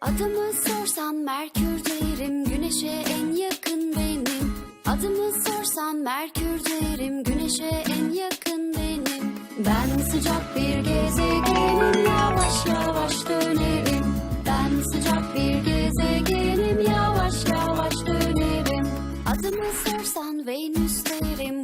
Adımı sorsan Merkür derim Güneşe en yakın benim. Adımı sorsan Merkür derim Güneşe en yakın benim. Ben sıcak bir gezegenim Yavaş yavaş dönerim. Ben sıcak bir gezegenim Yavaş yavaş dönerim. Adımı sorsan Venüs derim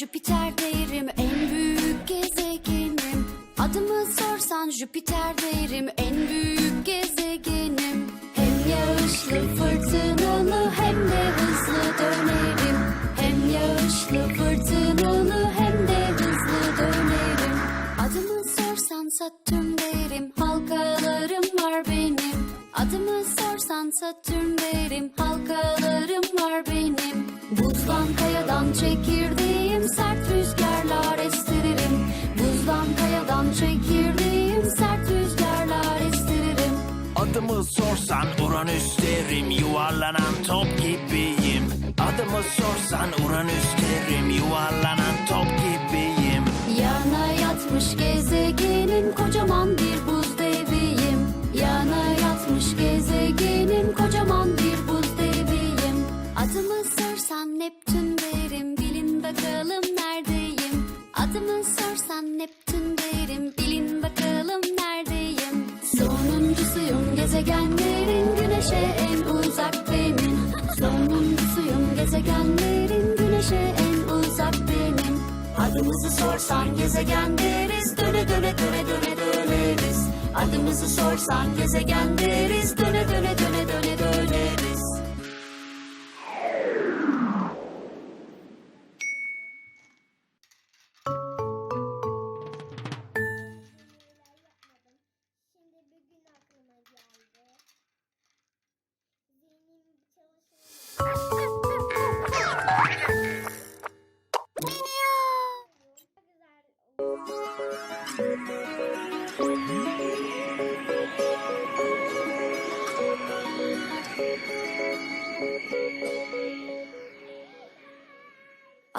Jüpiter derim en büyük gezegenim. Adımı sorsan Jüpiter derim en büyük gezegenim. Hem yağışlı fırtınalı Yuvarlanan top gibiyim. Adımı sorsan Uranüs derim Yuvarlanan top gibiyim. Yana yatmış gezegenin kocaman bir buz deviyim. Yana yatmış gezegenin kocaman bir buz deviyim. Adımı sorsan Neptün derim bilin bakalım neredeyim? Adımı sorsan Neptün derim bilin bakalım neredeyim? Sonuncusuyum gezegenlerin Adımızı sorsan gezegen deriz Döne döne döne döne döneriz. Adımızı sorsan gezegen deriz Döne döne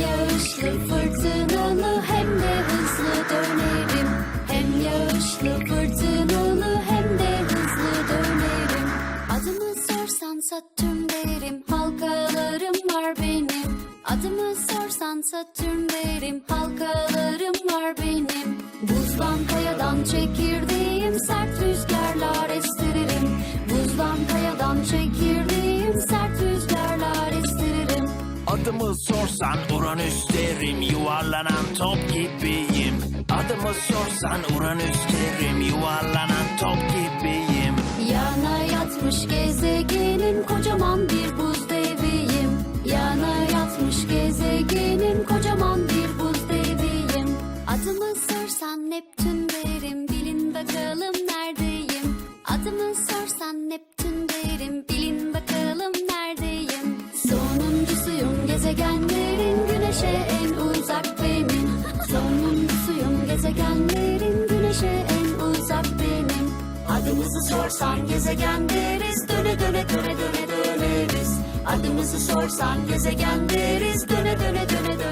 yağışlı fırtınalı hem de hızlı dönerim. Hem yağışlı fırtınalı hem de hızlı dönerim. Adımı sorsan Satürn derim halkalarım var benim. Adımı sorsan Satürn derim halkalarım var benim. Buzdan kayadan çekirdeğim sert rüzgarlar estiririm. Buzdan kayadan çekirdeğim sert Adımı sorsan Uranüs derim Yuvarlanan top gibiyim. Adımı sorsan Uranüs derim Yuvarlanan top gibiyim. Yana yatmış gezegenin kocaman bir buz gezegenlerin güneşe en uzak benim. Adımızı sorsan gezegen deriz Döne döne döne döne döneriz. Adımızı sorsan gezegen deriz Döne döne döne döne döneriz